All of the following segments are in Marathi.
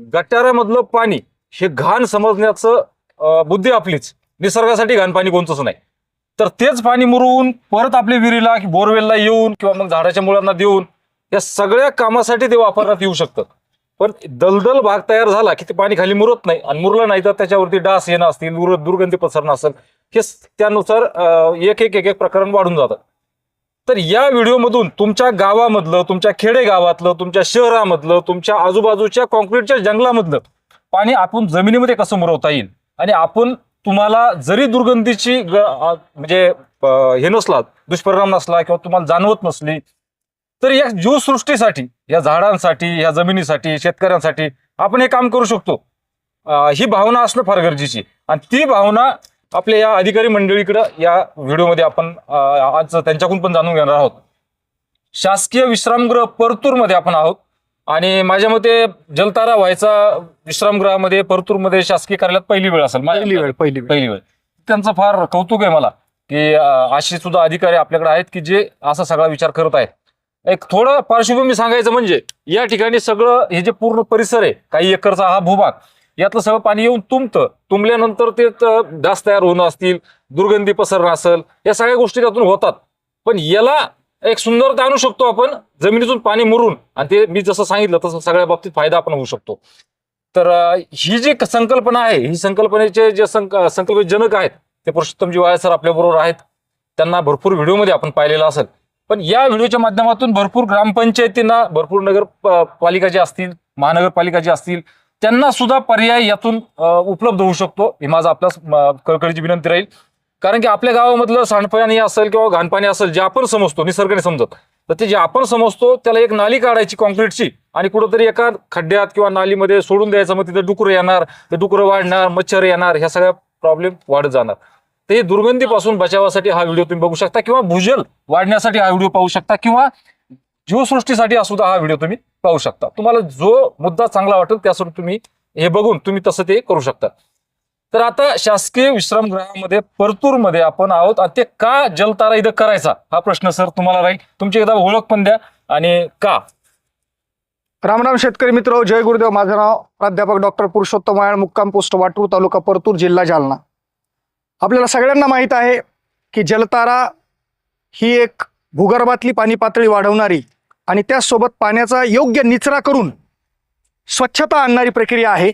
गटारामधलं पाणी हे घाण समजण्याचं बुद्धी आपलीच. निसर्गासाठी घाण पाणी कोणतंच नाही. तर तेच पाणी मुरवून परत आपल्या विहिरीला की बोरवेलला येऊन किंवा मग झाडाच्या मुळांना देऊन या सगळ्या कामासाठी ते वापरण्यात येऊ शकतं. पण दलदल भाग तयार झाला की ते पाणी खाली मुरत नाही आणि मुरलं नाही तर त्याच्यावरती डास येणं असतील दुर्गंधी पसरणं असेल हे त्यानुसार एक एक एक एक प्रकरण वाढून जातं. तर या व्हिडिओमधून तुमच्या गावामधलं तुमच्या खेडेगावातलं तुमच्या शहरामधलं तुमच्या आजूबाजूच्या कॉन्क्रीटच्या जंगलामधलं पाणी आपण जमिनीमध्ये कसं मुरवता येईल? आणि आपण तुम्हाला जरी दुर्गंधीची ग- म्हणजे हे नसला दुष्परिणाम नसला किंवा तुम्हाला जाणवत नसली तर या जीवसृष्टीसाठी या झाडांसाठी या जमिनीसाठी शेतकऱ्यांसाठी आपण हे काम करू शकतो. ही भावना असणं फार गरजेची आणि ती भावना आपल्या या अधिकारी मंडळीकडं या व्हिडिओमध्ये आपण आज त्यांच्याकडून पण जाणून घेणार आहोत. शासकीय विश्रामगृह परतूरमध्ये आपण आहोत. आणि माझ्या मते जलतारा व्हायचा विश्रामगृहामध्ये परतूरमध्ये शासकीय कार्यालयात पहिली वेळ असेल. पहिली वेळ पहिली पहिली वेळ. त्यांचं फार कौतुक आहे मला की अं, असे सुद्धा अधिकारी आपल्याकडे आहेत की जे असा सगळा विचार करत आहेत. एक थोडं पार्श्वभूमी सांगायचं म्हणजे या ठिकाणी सगळं हे जे पूर्ण परिसर आहे काही एकरचा हा भूभाग यातलं सगळं पाणी येऊन तुंबतं. तुंबल्यानंतर ते डास तयार होणं असतील दुर्गंधी पसरणं असेल या सगळ्या गोष्टी त्यातून होतात. पण याला एक सुंदरता आणू शकतो आपण जमिनीतून पाणी मुरून. आणि ते मी जसं सांगितलं तसं सगळ्या बाबतीत फायदा आपण होऊ शकतो. तर ही जी संकल्पना आहे ही संकल्पनेचे जे संक संकल्पजनक आहेत ते पुरुषोत्तमजी वाळे सर आपल्याबरोबर आहेत. त्यांना भरपूर व्हिडिओमध्ये आपण पाहिलेलं असेल. पण या व्हिडिओच्या माध्यमातून भरपूर ग्रामपंचायतींना भरपूर नगर पालिका जे असतील महानगरपालिका जे असतील त्यांना सुद्धा पर्याय यातून उपलब्ध होऊ शकतो. ही माझा आपल्या कळकळीची विनंती राहील. कारण की आपल्या गावामधलं सांडपाणी असेल किंवा घाणपाणी असेल जे आपण समजतो निसर्गाने समजत तर ते जे आपण समजतो त्याला एक नाली काढायची कॉन्क्रीटची आणि कुठंतरी एका खड्ड्यात किंवा नालीमध्ये सोडून द्यायचं मग तिथे डुकरं येणार ते डुकरं वाढणार मच्छर येणार ह्या सगळ्या प्रॉब्लेम वाढत जाणार. ते दुर्गंधीपासून बचावासाठी हा व्हिडिओ तुम्ही बघू शकता किंवा भूजल वाढण्यासाठी हा व्हिडिओ पाहू शकता किंवा जीवसृष्टीसाठी हा सुद्धा हा व्हिडिओ तुम्ही पाहू शकता. तुम्हाला जो मुद्दा चांगला वाटेल त्यासाठी तुम्ही हे बघून तुम्ही तसं ते करू शकता. तर आता शासकीय विश्रामगृहामध्ये परतूरमध्ये आपण आहोत. आणि ते का जलतारा इथं करायचा? हा प्रश्न सर तुम्हाला राहील. तुमची एकदा ओळख पण द्या. आणि का? रामराम शेतकरी मित्र जय गुरुदेव. माझं नाव प्राध्यापक डॉक्टर पुरुषोत्तम वायाळ मुक्काम पोस्ट वाटूर तालुका परतूर जिल्हा जालना. आपल्याला सगळ्यांना माहीत आहे की जलतारा ही एक भूगर्भातली पाणी पातळी वाढवणारी आणि त्याचसोबत पाण्याचा योग्य निचरा करून स्वच्छता आणणारी प्रक्रिया आहे.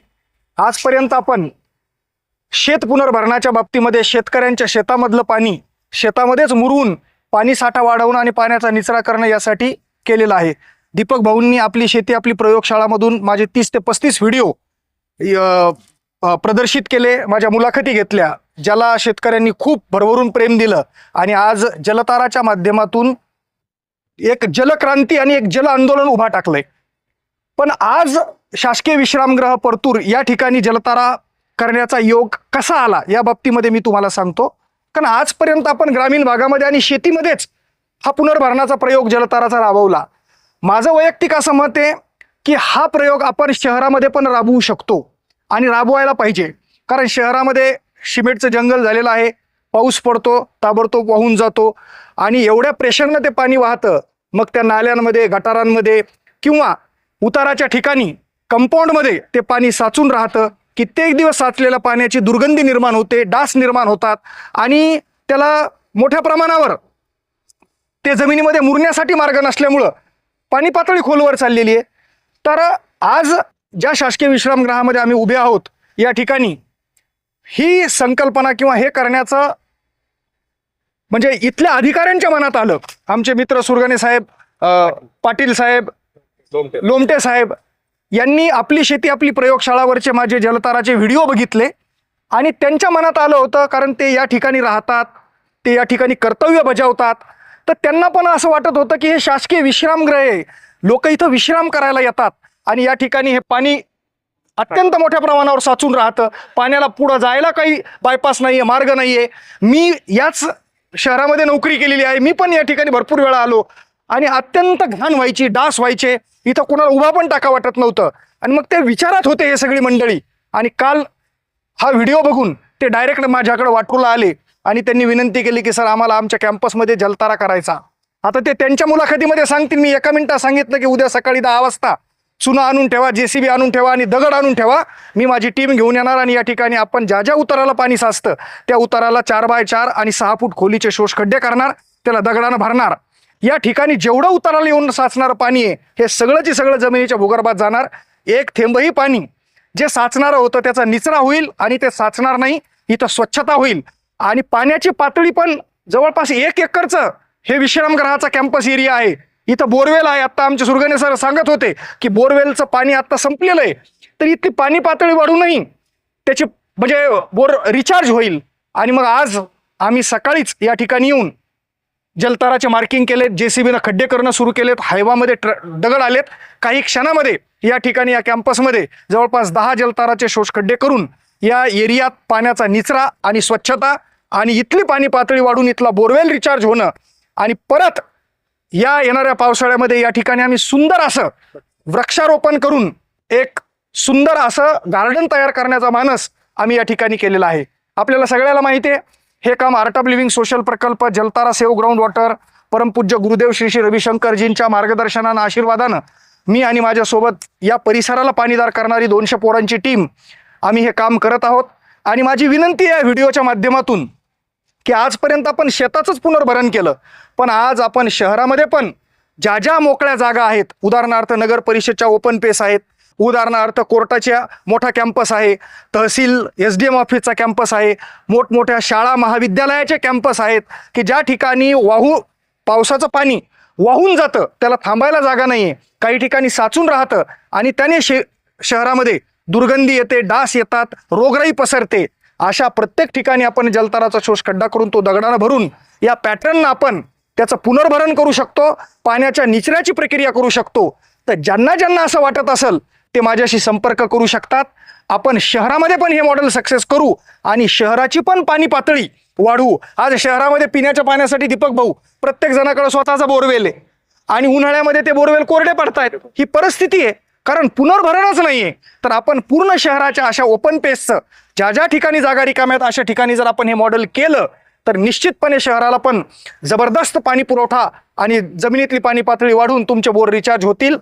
आजपर्यंत आपण शेत पुनर्भरणाच्या बाबतीमध्ये शेतकऱ्यांच्या शेतामधलं पाणी शेतामध्येच मुरवून पाणीसाठा वाढवणं आणि पाण्याचा निचरा करणं यासाठी केलेलं आहे. दीपक भाऊंनी आपली शेती आपली प्रयोगशाळामधून माझे तीस ते पस्तीस व्हिडिओ प्रदर्शित केले माझ्या मुलाखती घेतल्या ज्याला शेतकऱ्यांनी खूप भरभरून प्रेम दिलं आणि आज जलताराच्या माध्यमातून एक जलक्रांती आणि एक जल आंदोलन उभा टाकलंय. पण आज शासकीय विश्रामगृह परतूर या ठिकाणी जलतारा करण्याचा योग कसा आला? या बाबतीमध्ये मी तुम्हाला सांगतो. कारण आजपर्यंत आपण ग्रामीण भागामध्ये आणि शेतीमध्येच हा पुनर्भरणाचा प्रयोग जलताराचा राबवला. माझं वैयक्तिक असं मत आहे की हा प्रयोग आपण शहरामध्ये पण राबवू शकतो आणि राबवायला पाहिजे. कारण शहरामध्ये शिमेटचं जंगल झालेलं आहे. पाऊस पडतो ताबडतोब वाहून जातो आणि एवढ्या प्रेशरनं ते पाणी वाहतं मग त्या नाल्यांमध्ये गटारांमध्ये किंवा उताराच्या ठिकाणी कंपाऊंडमध्ये ते पाणी साचून राहतं. कित्येक दिवस साचलेल्या पाण्याची दुर्गंधी निर्माण होते डास निर्माण होतात आणि त्याला मोठ्या प्रमाणावर ते जमिनीमध्ये मुरण्यासाठी मार्ग नसल्यामुळं पाणी पातळी खोलवर चाललेली आहे. तर आज ज्या शासकीय विश्रामगृहामध्ये आम्ही उभे आहोत या ठिकाणी ही संकल्पना किंवा हे करण्याचं म्हणजे इथल्या अधिकाऱ्यांच्या मनात आलं. आमचे मित्र सुरगणे साहेब पाटील साहेब लोमटे. साहेब यांनी आपली शेती आपली प्रयोगशाळावरचे माझे जलताराचे व्हिडिओ बघितले आणि त्यांच्या मनात आलं होतं कारण ते या ठिकाणी राहतात ते या ठिकाणी कर्तव्य बजावतात. तर त्यांना पण असं वाटत होतं की हे शासकीय विश्रामगृह आहे. लोक इथं विश्राम करायला येतात आणि या ठिकाणी हे पाणी अत्यंत मोठ्या प्रमाणावर साचून राहतं. पाण्याला पुढं जायला काही बायपास नाही आहे मार्ग नाही आहे मी याच शहरामध्ये नोकरी केलेली आहे. मी पण या ठिकाणी भरपूर वेळा आलो. आणि अत्यंत घाण व्हायची डास व्हायचे. इथं कोणाला उभा पण टाका वाटत नव्हतं. आणि मग ते विचारात होते हे सगळी मंडळी. आणि काल हा व्हिडिओ बघून ते डायरेक्ट माझ्याकडे वाटूला आले. आणि त्यांनी विनंती केली की सर आम्हाला आमच्या कॅम्पसमध्ये जलतारा करायचा. आता ते त्यांच्या मुलाखतीमध्ये सांगतील. मी एका मिनिटात सांगितलं की उद्या सकाळी दहा वाजता चुना आणून ठेवा जेसीबी आणून ठेवा आणि दगड आणून ठेवा. मी माझी टीम घेऊन येणार आणि या ठिकाणी आपण ज्या ज्या उताराला पाणी साचतं त्या उताराला चार बाय चार आणि सहा फूट खोलीचे शोष खड्डे करणार त्याला दगडानं भरणार. या ठिकाणी जेवढं उताराला येऊन साचणारं पाणी आहे हे सगळंची सगळं जमिनीच्या भूगर्भात जाणार. एक थेंबही पाणी जे साचणारं होतं त्याचा निचरा होईल आणि ते साचणार नाही इथं स्वच्छता होईल. आणि पाण्याची पातळी पण जवळपास एक एकरचं हे विश्रामगृहाचा कॅम्पस एरिया आहे. इथं बोरवेल आहे. आत्ता आमचे सुरगणे सर सांगत होते की बोरवेलचं पाणी आत्ता संपलेलं आहे. तर इथली पाणी पातळी वाढूनही त्याची म्हणजे बोर रिचार्ज होईल. आणि मग आज आम्ही सकाळीच या ठिकाणी येऊन जलताराचे मार्किंग केलेत जे सी बीनं खड्डे करणं सुरू केलेत हायवामध्ये ट्र दगड आलेत. काही क्षणामध्ये या ठिकाणी या कॅम्पसमध्ये जवळपास दहा जलताराचे शोष खड्डे करून या एरियात पाण्याचा निचरा आणि स्वच्छता आणि इथली पाणी पातळी वाढून इथला बोरवेल रिचार्ज होणं आणि परत या येणाऱ्या पावसाळ्यामध्ये या ठिकाणी आम्ही सुंदर असं वृक्षारोपण करून एक सुंदर असं गार्डन तयार करण्याचा मानस आम्ही या ठिकाणी केलेला आहे. आपल्याला सगळ्याला माहिती आहे हे काम आर्ट ऑफ लिव्हिंग सोशल प्रकल्प जलतारा सेव ग्राउंड वॉटर परमपूज्य गुरुदेव श्री श्री रविशंकरजींच्या मार्गदर्शनानं आशीर्वादानं मी आणि माझ्यासोबत या परिसराला पाणीदार करणारी दोनशे पोरांची टीम आम्ही हे काम करत आहोत. आणि माझी विनंती आहे व्हिडिओच्या माध्यमातून की आजपर्यंत आपण शेताचंच पुनर्भरण केलं. पण आज आपण शहरामध्ये पण ज्या ज्या मोकळ्या जागा आहेत उदाहरणार्थ नगर परिषदच्या ओपन पेस आहेत उदाहरणार्थ कोर्टाच्या मोठा कॅम्पस आहे तहसील एस डी एम ऑफिसचा कॅम्पस आहे मोठमोठ्या शाळा महाविद्यालयाचे कॅम्पस आहेत की ज्या ठिकाणी वाहू पावसाचं पाणी वाहून जातं त्याला थांबायला जागा नाही आहे काही ठिकाणी साचून राहतं आणि त्याने शे शहरामध्ये दुर्गंधी येते डास येतात रोगराई पसरते. अशा प्रत्येक ठिकाणी आपण जलताराचा शोष खड्डा करून तो दगडानं भरून या पॅटर्ननं आपण त्याचं पुनर्भरण करू शकतो पाण्याच्या निचऱ्याची प्रक्रिया करू शकतो. तर ज्यांना ज्यांना असं वाटत असेल ते माझ्याशी संपर्क करू शकतात. आपण शहरामध्ये पण हे मॉडेल सक्सेस करू आणि शहराची पण पाणी पातळी वाढवू. आज शहरामध्ये पिण्याच्या पाण्यासाठी दीपक भाऊ प्रत्येक जणाकडे स्वतःचा बोरवेल आहे. आणि उन्हाळ्यामध्ये ते बोरवेल कोरडे पडतायत. ही परिस्थिती आहे. कारण पुनर्भरणच नाही आहे तर आपण पूर्ण शहराच्या अशा ओपन पेसचं ज्या ज्या ठिकाणी जागा रिकाम्यात अशा ठिकाणी जर आपण हे मॉडेल केलं तर निश्चितपणे शहराला पण जबरदस्त पाणी पुरवठा आणि जमिनीतली पाणी पातळी वाढून तुमचे बोर रिचार्ज होतील.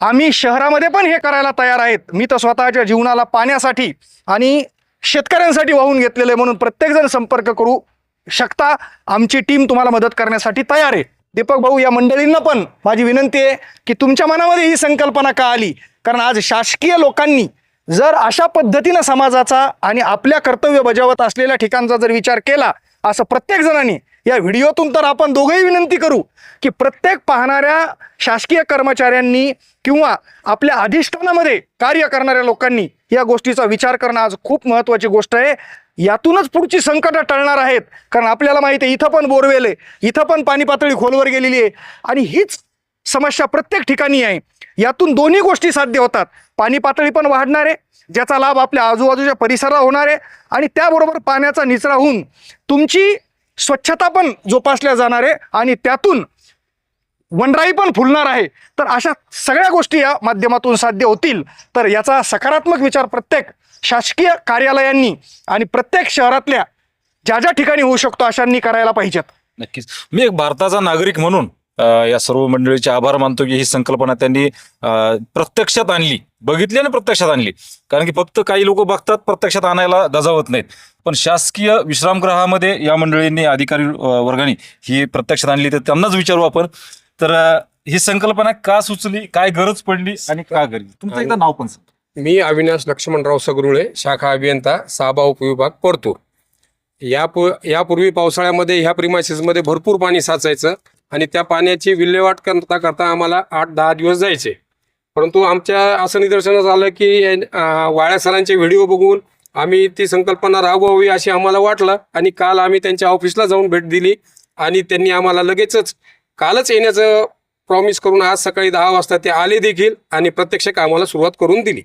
आम्ही शहरामध्ये पण हे करायला तयार आहेत. मी तर स्वतःच्या जीवनाला पाण्यासाठी आणि शेतकऱ्यांसाठी वाहून घेतलेलं आहे म्हणून प्रत्येकजण संपर्क करू शकता. आमची टीम तुम्हाला मदत करण्यासाठी तयार आहे. दीपक भाऊ या मंडळींना पण माझी विनंती आहे की तुमच्या मनामध्ये ही संकल्पना का आली? कारण आज शासकीय लोकांनी जर अशा पद्धतीनं समाजाचा आणि आपल्या कर्तव्य बजावत असलेल्या ठिकाणचा जर विचार केला असं प्रत्येक जणांनी या व्हिडिओतून तर आपण दोघंही विनंती करू की प्रत्येक पाहणाऱ्या शासकीय कर्मचाऱ्यांनी किंवा आपल्या अधिष्ठानामध्ये कार्य करणाऱ्या लोकांनी या गोष्टीचा विचार करणं आज खूप महत्त्वाची गोष्ट आहे. यातूनच पुढची संकटं टळणार आहेत. कारण आपल्याला माहिती आहे इथं पण बोरवेल आहे इथं पण पाणी पातळी खोलवर गेलेली आहे. आणि हीच समस्या प्रत्येक ठिकाणी आहे. यातून दोन्ही गोष्टी साध्य होतात. पाणी पातळी पण वाढणार आहे ज्याचा लाभ आपल्या आजूबाजूच्या परिसराला होणार आहे. आणि त्याबरोबर पाण्याचा निचरा होऊन तुमची स्वच्छता पण जोपासल्या जाणार आहे. आणि त्यातून वनराई पण फुलणार आहे. तर अशा सगळ्या गोष्टी या माध्यमातून साध्य होतील. तर याचा सकारात्मक विचार प्रत्येक शासकीय कार्यालयांनी आणि प्रत्येक शहरातल्या ज्या ज्या ठिकाणी होऊ शकतो अशांनी करायला पाहिजेत. नक्कीच. मी एक भारताचा नागरिक म्हणून अ, या सर्व मंडळीचे आभार मानतो की ही संकल्पना त्यांनी अ, प्रत्यक्षात आणली. बघितली आणि प्रत्यक्षात आणली. कारण की फक्त काही लोक बघतात प्रत्यक्षात आणायला गजावत नाहीत. पण शासकीय विश्रामगृहामध्ये या मंडळींनी अधिकारी अ, वर्गाने ही प्रत्यक्षात आणली तर त्यांनाच विचारू आपण. तर अ, ही संकल्पना का सुचली काय गरज पडली आणि का गरज तुमचं एकदा नाव पण सांगा. मी अविनाश लक्ष्मणराव सगरुळे शाखा अभियंता साबा उपविभाग परतूर. यापू यापूर्वी पावसाळ्यामध्ये ह्या प्रिमायसिसमध्ये भरपूर पाणी साचायचं आणि त्या पाण्याची विल्हेवाट करता करता आम्हाला आठ दहा दिवस जायचे. परंतु आमच्या असं निदर्शनास आलं की वाळ्या सरांचे व्हिडिओ बघून आम्ही ती संकल्पना राबवावी अशी आम्हाला वाटलं आणि काल आम्ही त्यांच्या ऑफिसला जाऊन भेट दिली आणि त्यांनी आम्हाला लगेचच कालच येण्याचं प्रॉमिस करून आज सकाळी दहा वाजता ते आले देखील आणि प्रत्यक्ष कामाला सुरुवात करून दिली.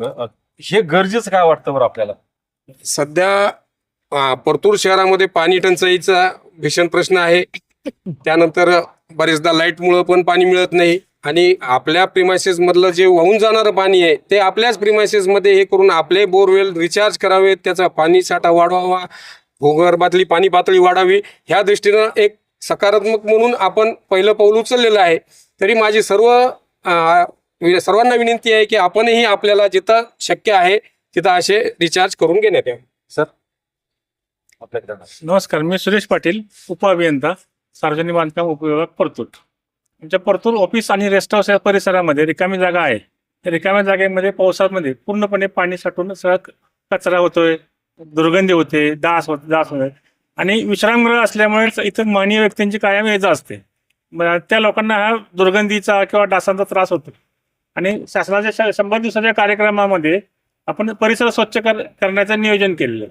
हे गरजेचं काय वाटतं बरं आपल्याला? सध्या परतूर शहरामध्ये पाणी टंचाईचा भीषण प्रश्न आहे. त्यानंतर बरेचदा लाईटमुळं पण पाणी मिळत नाही. आणि आपल्या प्रिमायसेस मधलं जे वाहून जाणारं पाणी आहे ते आपल्याच प्रिमायसेस मध्ये हे करून आपले बोरवेल रिचार्ज करावे त्याचा पाणी साठा वाढवावा भूगर्भातली पाणी पातळी वाढावी ह्या दृष्टीनं एक सकारात्मक म्हणून आपण पहिलं पाऊल उचललेलं आहे. तरी माझी सर्व सर्वांना विनंती आहे की आपणही आपल्याला जिथं शक्य आहे तिथं असे रिचार्ज करून घेण्यात यावे. सर नमस्कार मी सुरेश पाटील उपअभियंता सार्वजनिक बांधकाम उपविभाग परतूर. आमच्या परतूर ऑफिस आणि रेस्ट हाऊस या परिसरामध्ये रिकामी जागा आहे. त्या रिकाम्या जागेमध्ये पावसामध्ये पूर्णपणे पाणी साठून सगळा क- कचरा होतोय दुर्गंधी होते डास होत डास होत आणि विश्रामगृह असल्यामुळे इथं माननीय व्यक्तींची कायम ये जा असते. मग त्या लोकांना हा दुर्गंधीचा किंवा डासांचा त्रास होतो आणि शासनाच्या शंभर दिवसाच्या कार्यक्रमामध्ये आपण परिसर स्वच्छ कर करण्याचं नियोजन केलेलं.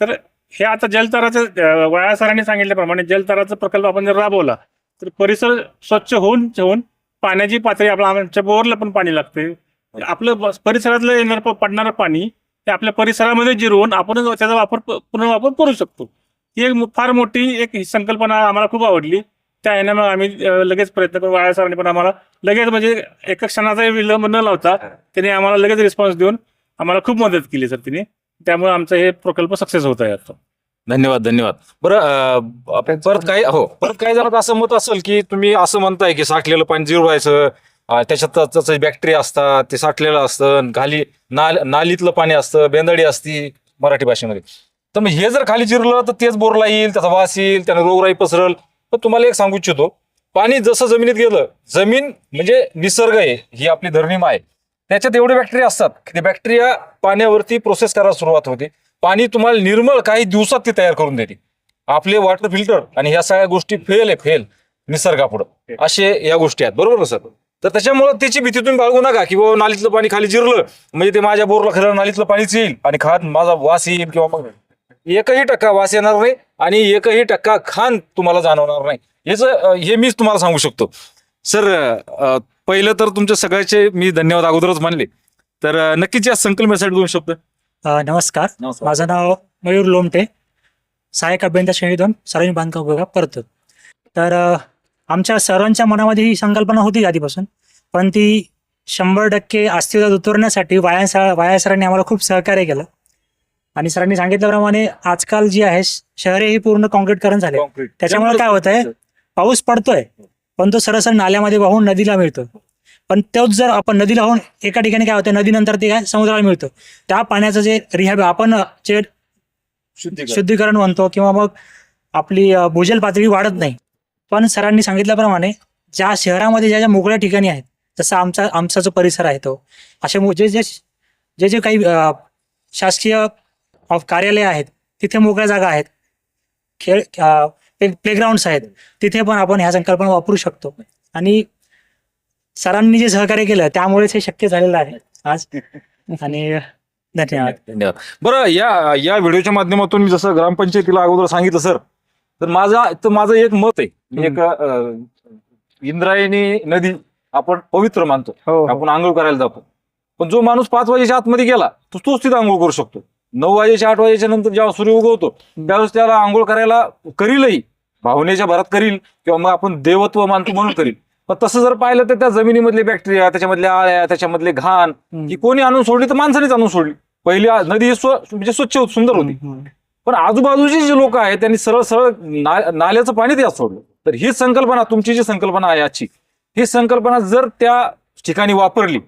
तर हे आता जलतराचं वयासराने सरांनी सांगितल्याप्रमाणे जलतराचा प्रकल्प आपण जर राबवला तर परिसर स्वच्छ होऊन होऊन पाण्याची पातळी आपला आमच्या बोरला पण पाणी लागते. आपलं परिसरातलं येणार पडणारं पाणी ते आपल्या परिसरामध्ये जिरवून आपण त्याचा वापर पुनर्वापर करू शकतो. ही एक फार मोठी एक ही संकल्पना आम्हाला खूप आवडली. त्या ह्यानं मग आम्ही अं, लगेच प्रयत्न करू. वाया सरांनी पण आम्हाला लगेच म्हणजे एका क्षणाचा विलंब न लावता त्यांनी आम्हाला लगेच रिस्पॉन्स देऊन आम्हाला खूप मदत केली सर तिने. त्यामुळे आमचा हे प्रकल्प सक्सेस होत आहे आता. धन्यवाद धन्यवाद. बरं अं, परत काही हो परत काही जणांचं असं मत असेल की तुम्ही असं म्हणताय की साठलेलं पाणी जिरवायचं अं, त्याच्यात बॅक्टेरिया असतात ते साठलेलं असतं खाली नाल नालीतलं पाणी असतं बेंदडी असती मराठी भाषेमध्ये. तर मग हे जर खाली जिरलं तर तेच बोरला येईल त्याचा वास येईल त्यानं रोगराई पसरल पण तुम्हाला एक सांगू इच्छितो. पाणी जसं जमिनीत गेलं जमीन म्हणजे निसर्ग आहे ही आपली धरणीमा आहे. त्याच्यात एवढे बॅक्टेरिया असतात की ते बॅक्टेरिया पाण्यावरती प्रोसेस करायला सुरुवात होते. पाणी तुम्हाला निर्मळ काही दिवसात ती तयार करून देते. आपले वॉटर फिल्टर आणि ह्या सगळ्या गोष्टी फेल आहे फेल निसर्गापुढं. असे या गोष्टी आहेत. बरोबर ना सर? तर त्याच्यामुळे त्याची भीती तुम्ही बाळगू नका की बाबा नालीतलं पाणी खाली जिरलं म्हणजे ते माझ्या बोरला खरं नालीतलं पाणीच येईल आणि खात माझा वास येईल किंवा मग एकही टक्का वास येणार नाही आणि एकही टक्का खान तुम्हाला जाणवणार नाही. याचं हे मीच तुम्हाला सांगू शकतो. सर पहिलं तर तुमच्या सगळ्याचे मी धन्यवाद अगोदरच मानले. तर नक्कीच या संकल्पनेसाठी दोन शब्द अ, नमस्कार. माझं नाव मयूर लोमटे. सहाय्यक अभियंता श्रेणी दोन सार्वजनिक बांधकाम विभाग करतो तर आमच्या सर्वांच्या मनामध्ये ही संकल्पना होती आधीपासून. पण ती शंभर टक्के अस्तित्वात उतरण्यासाठी वाया सरांनी आम्हाला खूप सहकार्य केलं. आणि सरांनी सांगितल्याप्रमाणे आजकाल जी आहे शहरे ही पूर्ण कॉन्क्रीटकरण झाले. त्याच्यामुळे काय होत आहे पाऊस पडतोय पण तो सरसर नाल्यामध्ये वाहून नदीला मिळतो. पण तोच जर आपण नदीला वाहून एका ठिकाणी काय होतं नदीनंतर ते काय समुद्राला मिळतं. त्या पाण्याचं जे रिहॅब आपण जे शुद्धीकरण. म्हणतो किंवा मग आपली भूजल पातळी वाढत नाही. पण सरांनी सांगितल्याप्रमाणे ज्या शहरामध्ये ज्या ज्या मोकळ्या ठिकाणी आहेत जसं आमचा आमचा जो परिसर आहे तो असे जे जे जे जे काही शासकीय कार्यालय आहेत तिथे मोकळ्या जागा आहेत. खेळ प्लेग्राऊंड्स आहेत. तिथे पण आपण ह्या संकल्पना वापरू शकतो. आणि सरांनी जे सहकार्य केलं त्यामुळेच हे शक्य झालेलं आहे. आज. आणि धन्यवाद. धन्यवाद. बरं या या व्हिडिओच्या माध्यमातून मी जसं ग्रामपंचायतीला अगोदर सांगितलं सर तर माझा तर माझं एक मत आहे. एक इंद्रायणी नदी आपण पवित्र मानतो. हो. आपण आंघोळ करायला जातो. पण जो माणूस पाच वाजेच्या आतमध्ये गेला तो तोच तिथे आंघोळ करू शकतो. नऊ वाजेच्या आठ वाजेच्या नंतर जेव्हा सूर्य उगवतो त्यावेळेस त्याला आंघोळ करायला करीलही. भावनेच्या भरात करील किंवा मग आपण देवत्व मानतो म्हणून करील. पण तसं जर पाहिलं तर त्या जमिनीमधले बॅक्टेरिया त्याच्यामधल्या आळ्या त्याच्यामधले घाण ही कोणी आणून सोडली तर माणसानेच आणून सोडली. पहिली नदी ही म्हणजे स्वच्छ होती, सुंदर होती. पण आजूबाजूचे जे लोक आहेत त्यांनी सरळ सरळ नाल्याचं पाणी त्यात सोडलं. तर ही संकल्पना तुमची जी संकल्पना आहे आजची ही संकल्पना जर त्या ठिकाणी वापरली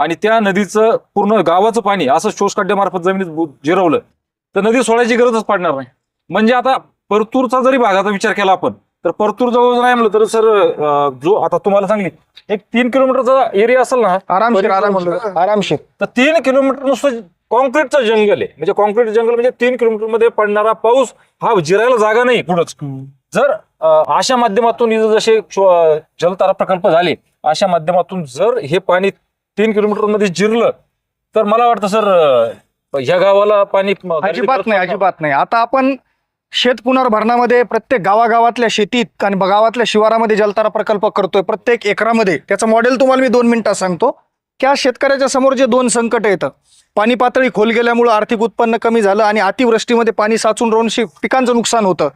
आणि त्या नदीचं पूर्ण गावाचं पाणी असं शोषखड्ड्यामार्फत जमिनीत जिरवलं तर नदी सोडायची गरजच पडणार नाही. म्हणजे आता परतूरचा जरी भागाचा विचार केला आपण तर परतूर जवळ नाही म्हणलं तर सर जो आता तुम्हाला सांगली एक तीन किलोमीटरचा एरिया असेल ना आरामशीर आरामशीर आरामशीर. तर तीन किलोमीटर नुसतं कॉन्क्रीटचं जंगल आहे. म्हणजे कॉन्क्रीट जंगल म्हणजे तीन किलोमीटरमध्ये पडणारा पाऊस हा जिरायला जागा नाही कुठंच. जर अशा माध्यमातून जसे जलतारा प्रकल्प झाले अशा माध्यमातून जर हे पाणी तीन किलोमीटरमध्ये जिरलं तर मला वाटतं सर ह्या गावाला पाणी अजिबात नाही अजिबात नाही. आता आपण शेत पुनर्भरणामध्ये प्रत्येक गावागावातल्या शेतीत आणि गावातल्या शिवारामध्ये जलतारा प्रकल्प करतोय प्रत्येक एकरामध्ये. त्याचं मॉडेल तुम्हाला मी दोन मिनिटात सांगतो. त्या शेतकऱ्याच्या समोर जे दोन संकट येतं पाणी पातळी खोल गेल्यामुळं आर्थिक उत्पन्न कमी झालं आणि अतिवृष्टीमध्ये पाणी साचून राहून पिकांचं नुकसान होतं.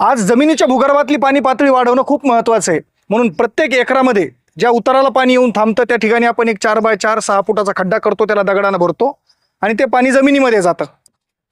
आज जमिनीच्या भूगर्भातली पाणी पातळी वाढवणं खूप महत्वाचं आहे. म्हणून प्रत्येक एकरामध्ये ज्या उताराला पाणी येऊन थांबतं त्या ठिकाणी आपण एक चार बाय चार सहा फुटाचा खड्डा करतो त्याला दगडानं भरतो आणि ते पाणी जमिनीमध्ये जातं.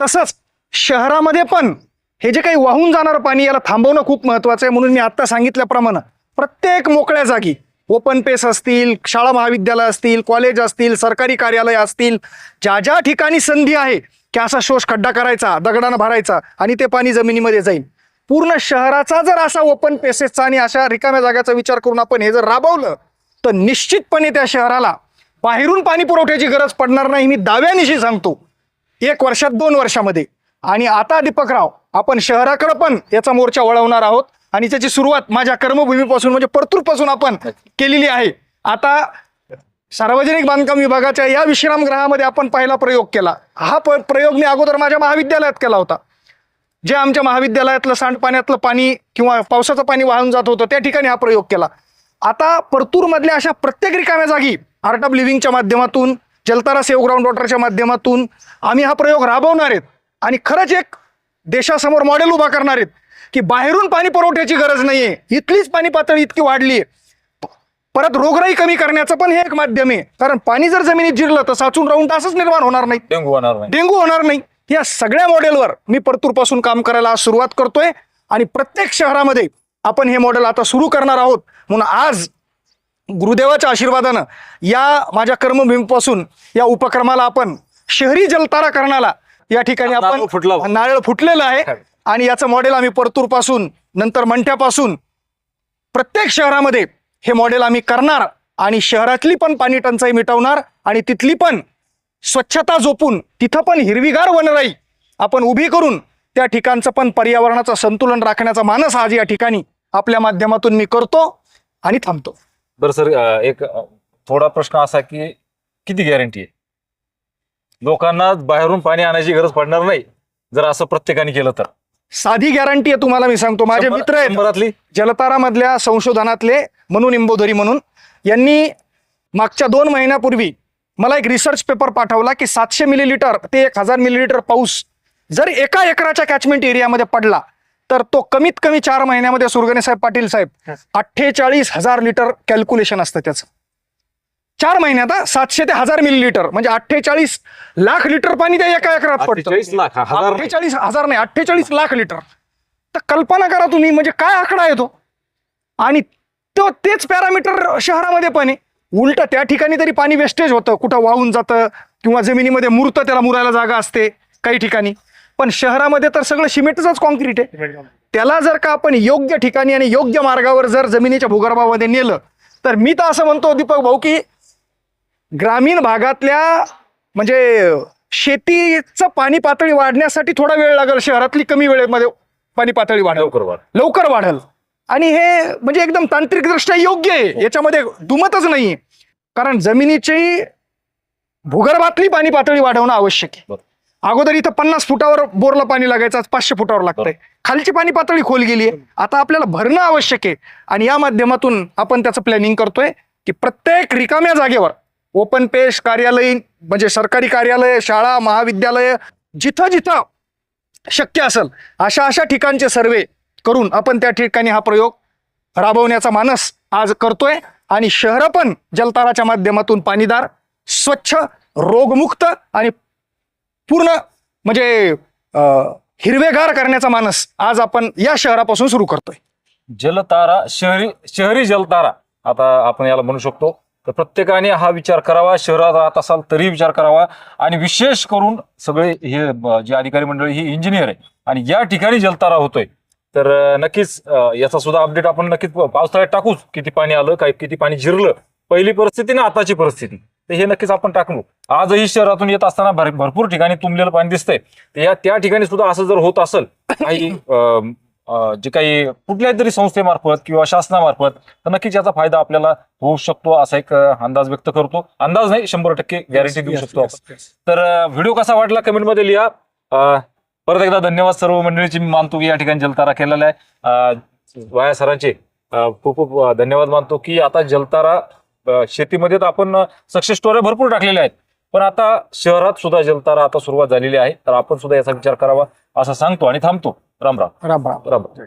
तसंच शहरामध्ये पण हे जे काही वाहून जाणारं पाणी याला थांबवणं खूप महत्वाचं आहे म्हणून मी आत्ता सांगितल्याप्रमाणे प्रत्येक मोकळ्या जागी ओपन पेस असतील शाळा महाविद्यालय असतील कॉलेज असतील सरकारी कार्यालय असतील ज्या ज्या ठिकाणी संधी आहे की असा शोष खड्डा करायचा दगडानं भरायचा आणि ते पाणी जमिनीमध्ये जाईल. पूर्ण शहराचा जर असा ओपन पेसेसचा आणि अशा रिकाम्या जागाचा विचार करून आपण हे जर राबवलं तर निश्चितपणे त्या शहराला बाहेरून पाणी पुरवठ्याची गरज पडणार नाही मी दाव्यानिशी सांगतो. एक वर्षात दोन वर्षामध्ये. आणि आता दीपकराव आपण शहराकडे पण याचा मोर्चा वळवणार आहोत. आणि त्याची सुरुवात माझ्या कर्मभूमीपासून म्हणजे परतूरपासून आपण केलेली आहे. आता सार्वजनिक बांधकाम विभागाच्या या विश्रामगृहामध्ये आपण पहिला प्रयोग केला. हा प प्रयोग मी अगोदर माझ्या महाविद्यालयात केला होता. जे आमच्या महाविद्यालयातलं सांडपाण्यातलं पाणी किंवा पावसाचं पाणी वाहून जात होतं त्या ठिकाणी हा प्रयोग केला. आता परतूरमधल्या अशा प्रत्येक रिकाम्या जागी आर्ट ऑफ लिव्हिंगच्या माध्यमातून जलतारा सेव्ह ग्राउंड वॉटरच्या माध्यमातून आम्ही हा प्रयोग राबवणार आहेत. आणि खरंच एक देशासमोर मॉडेल उभा करणार आहेत की बाहेरून पाणी पुरवठ्याची गरज नाहीये. इथलीच पाणी पातळी इतकी वाढली आहे परत रोगराई कमी करण्याचं पण हे एक माध्यम आहे. कारण पाणी जर जमिनीत जिरलं तर साचून राहून असंच निर्माण होणार नाही. डेंगू होणार नाही. डेंगू होणार नाही. या सगळ्या मॉडेलवर मी परतूरपासून काम करायला सुरुवात करतोय. आणि प्रत्येक शहरामध्ये आपण हे मॉडेल आता सुरू करणार आहोत. म्हणून आज गुरुदेवाच्या आशीर्वादानं या माझ्या कर्मभूमीपासून या उपक्रमाला आपण शहरी जलतारा करण्याला या ठिकाणी आपण फुटला. नारळ फुटलेलं आहे. आणि याचं मॉडेल आम्ही परतूरपासून नंतर मंठ्यापासून प्रत्येक शहरामध्ये हे मॉडेल आम्ही करणार. आणि शहरातली पण पाणी टंचाई मिटवणार. आणि तिथली पण स्वच्छता जोपून तिथं पण हिरवीगार वनराई आपण उभी करून त्या ठिकाणचं पण पर्यावरणाचं संतुलन राखण्याचा मानस आज या ठिकाणी आपल्या माध्यमातून मी करतो आणि थांबतो. बरं सर एक थोडा प्रश्न असा की किती गॅरंटी आहे? लोकांना बाहेरून पाणी आणायची गरज पडणार नाही जर असं प्रत्येकाने केलं तर. साधी गॅरंटी आहे तुम्हाला मी सांगतो. माझे मित्र आहेत. जलतारामधल्या संशोधनातले म्हणून निंबोधरी म्हणून यांनी मागच्या दोन महिन्यापूर्वी मला एक रिसर्च पेपर पाठवला की सातशे मिलीलिटर ते एक हजार मिलीलिटर पाऊस जर एका एकराच्या कॅचमेंट एरियामध्ये पडला तर तो कमीत कमी चार महिन्यामध्ये सुरगणे साहेब पाटील साहेब अठ्ठेचाळीस हजार लिटर कॅल्क्युलेशन असतं त्याचं. चार महिन्यात सातशे ते हजार मिलीलिटर म्हणजे अठ्ठेचाळीस लाख लिटर पाणी त्या एका एकरात पडतं. अठ्ठेचाळीस हजार नाही. अठ्ठेचाळीस लाख लिटर तर कल्पना करा तुम्ही म्हणजे काय आकडा आहे तो? आणि तो तेच पॅरामीटर शहरामध्ये पण आहे. उलट त्या ठिकाणी तरी पाणी वेस्टेज होतं. कुठं वाहून जातं किंवा जमिनीमध्ये मुरतं त्याला मुरायला जागा असते काही ठिकाणी. पण शहरामध्ये तर सगळं सिमेंटच कॉन्क्रीट आहे. त्याला जर का आपण योग्य ठिकाणी आणि योग्य मार्गावर जर जमिनीच्या भूगर्भामध्ये नेलं तर मी तर असं म्हणतो दीपक भाऊ की ग्रामीण भागातल्या म्हणजे शेतीचं पाणी पातळी वाढण्यासाठी थोडा वेळ लागेल. शहरातली कमी वेळेमध्ये पाणी पातळी वाढेल. लवकर वाढ. लवकर वाढेल. आणि हे म्हणजे एकदम तांत्रिकदृष्ट्या योग्य आहे. याच्यामध्ये दुमतच नाहीये कारण जमिनीची भूगर्भातली पाणी पातळी वाढवणं आवश्यक आहे. अगोदर इथं पन्नास फुटावर बोरला पाणी लागायचं आज पाचशे फुटावर लागतंय. खालची पाणी पातळी खोल गेली आहे. आता आपल्याला भरणं आवश्यक आहे. आणि या माध्यमातून आपण त्याचं प्लॅनिंग करतोय की प्रत्येक रिकाम्या जागेवर ओपन पेश कार्यालयीन म्हणजे सरकारी कार्यालय शाळा महाविद्यालय जिथं जिथं शक्य असेल अशा अशा ठिकाणचे सर्वे करून आपण त्या ठिकाणी हा प्रयोग राबवण्याचा मानस आज करतोय. आणि शहरं पण जलताराच्या माध्यमातून पाणीदार स्वच्छ रोगमुक्त आणि पूर्ण म्हणजे हिरवेगार करण्याचा मानस आज आपण या शहरापासून सुरू करतोय. जलतारा शहरी शहरी जलतारा आता आपण याला म्हणू शकतो. तर प्रत्येकाने हा विचार करावा शहरात राहत असाल तरी विचार करावा. आणि विशेष करून सगळे हे जे अधिकारी मंडळी ही इंजिनियर आहे. आणि या ठिकाणी जलतारा होतोय. तर नक्कीच याचा सुद्धा अपडेट आपण नक्कीच पावसाळ्यात टाकूच. किती पाणी आलं काय किती पाणी जिरलं पहिली परिस्थिती ना आताची परिस्थिती. तर हे नक्कीच आपण टाकलो आजही शहरातून येत असताना भर- भरपूर ठिकाणी तुंबलेलं पाणी दिसतंय. तर या त्या ठिकाणी सुद्धा असं जर होत असेल काही जे काही कुठल्याही तरी संस्थेमार्फत किंवा शासनामार्फत तर नक्कीच याचा फायदा आपल्याला होऊ शकतो असा एक अंदाज व्यक्त करतो. अंदाज नाही शंभर टक्के गॅरंटी देऊ शकतो तर व्हिडिओ कसा वाटला कमेंटमध्ये लिहा. परत एकदा धन्यवाद सर्व मंडळीची. मी मानतो की या ठिकाणी जलतारा केलेला आहे. वाया सरांचे खूप खूप धन्यवाद मानतो की आता जलतारा शेतीमध्ये तर आपण सक्सेस स्टोऱ्या भरपूर टाकलेल्या आहेत. पण आता शहरात सुद्धा जलतारा आता सुरुवात झालेली आहे. तर आपण सुद्धा याचा विचार करावा असं सांगतो आणि थांबतो. राम. राम राम. राम राम.